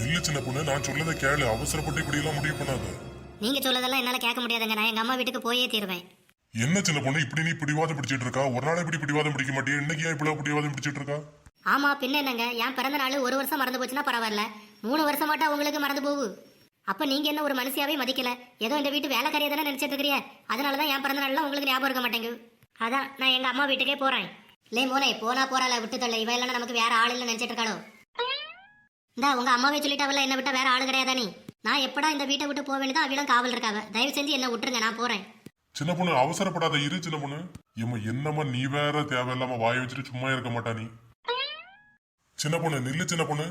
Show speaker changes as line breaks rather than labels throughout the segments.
நில்லு சின்ன பொண்ணு நான் சொல்லதை கேளு. அவசரப்பட்டு இப்படி எல்லாம் முடிவு பண்ணாத.
நீங்க சொல்லதெல்லாம் என்னால கேட்க முடியாதுங்க. நான் எங்க அம்மா வீட்டுக்கு போயே தீருவேன்.
என்ன சின்ன பொண்ணு இப்படி நீ பிடிவாதம் பிடிச்சிட்டு இருக்கா? ஒரு நாள் இப்படி பிடிவாதம் பிடிக்க மாட்டியா? இன்னைக்கு ஏன் இப்படி பிடிவாதம் பிடிச்சிட்டு இருக்கா?
ஆமா பின்ன என்னங்க? என் பிறந்த நாள் ஒரு வருஷம் மறந்து போச்சுன்னா பரவாயில்ல. மூணு வருஷம் மாட்டா உங்களுக்கு மறந்து போகு. அப்ப நீங்க என்ன ஒரு மனுஷியாவே மதிக்கல? ஏதோ இந்த வீட்டு வேலைக்காரியை தானே நினைச்சிட்டு இருக்கிறீங்க அதனாலதான் என் பிறந்த நாள்லாம் உங்களுக்கு ஞாபகம் இருக்க மாட்டேங்குது. அதான் நான் எங்க அம்மா வீட்டுக்கே போறேன். இல்லை மோனே போனா போறாள விட்டு தள்ள இவ எல்லாம் நமக்கு வேற ஆள் இல்ல நினைச்சிட்டு இருக்காளோ? இந்தா உங்க அம்மாவே சொல்லிட்டாவல்ல என்ன விட்டா வேற ஆளு கிடையாதா நீ? நான் எப்படா இந்த வீட்டை விட்டு போக வேண்டியதோ அவிடம் காவல் இருக்காவ. தயவு செஞ்சு என்ன விட்டுருங்க நான் போறேன்.
சின்ன பொண்ணு அவசரப்படாத இரு சின்ன பொண்ணு. இம்மா என்னம்மா நீ வேற தேவையில்லாம வாய வச்சுட்டு சும்மா இருக்க மாட்டா நீ. சின்ன பொண்ணு நில்லு சின்ன பொண்ணு.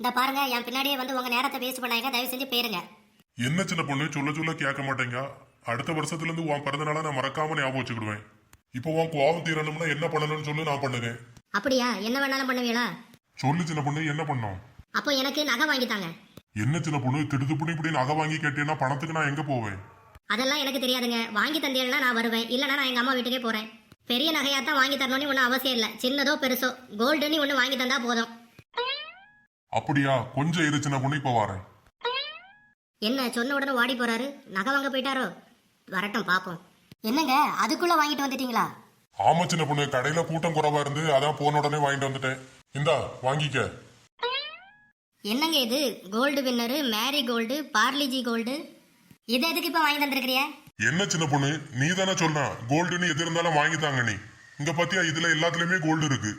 இந்த பாருங்க என் பின்னாடியே வந்து உங்க நேரத்தை வேஸ்ட் பண்ணாங்க தயவு செஞ்சு போயிருங்க.
என்ன சின்ன பொண்ணு சொல்ல சொல்ல கேட்க மாட்டேங்க. அடுத்த வருஷத்துல இருந்து உன் பிறந்த நாளை நான் மறக்காம ஞாபகம் வச்சுக்கிடுவேன். இப்போ உன் கோவம் தீரணும்னா என்ன பண்ணணும்னு சொல்லி நான் பண்ணுவேன்
அப்படியா? என்ன வேணாலும் பண்ணுவீங்களா?
சொல்லு சின்ன பொண்ணு என்ன பண்ணோம்
அப்போ எனக்கு நகை வாங்கித்தாங்க.
என்ன சின்ன பொண்ணு? திடுத்து புடி இப்படி நகை வாங்கி கேட்டீங்கன்னா பணத்துக்கு நான் எங்க போவேன்?
அதெல்லாம் எனக்கு தெரியாதுங்க. வாங்கி தந்தீங்கன்னா நான் வருவேன். இல்லைன்னா நான் எங்க அம்மா வீட்டுக்கே போறேன். பெரிய நகையா தான் வாங்கி தரணும்னு ஒன்றும் அவசியம் இல்லை. சின்னதோ பெருசோ. கோல்டுன்னு ஒன்று வாங்கி தந்தா போதும்.
அப்படியா? கொஞ்சம் இரு சின்ன பொண்ணு இப்ப வரேன்.
என்ன சொன்ன உடனே ஓடி போறாரு? நகை வாங்க போயிட்டாரோ? வரட்டும் பாப்போம். என்னங்க? அதுக்குள்ள வாங்கிட்டு வந்துட்டீங்களா?
ஆமா சின்ன பொண்ணு. கடையில கூட்டம் குறைவா இருந்து அதான் போன உடனே வாங்கிட்டு வந்துட்டேன். இந்தா வாங்கிக்க.
என்னங்க இது? Gold winner Marie gold Parle G gold இது எதுக்கு இப்போ வாங்கி தந்திருக்கிறிய?
என்ன சின்ன பொண்ணு? நீ தானே சொன்ன கோல்டுன்னு எது இருந்தாலும் வாங்கித்தாங்க நீ. இங்க பாத்தியா இதுல எல்லாத்துலயுமே கோல்டு இருக்கு.